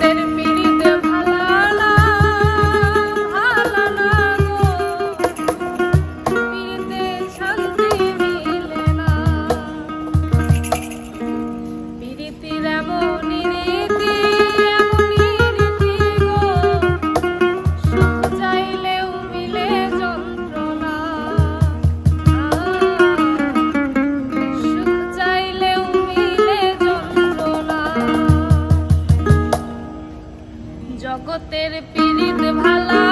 Senin পীড়িত ভালা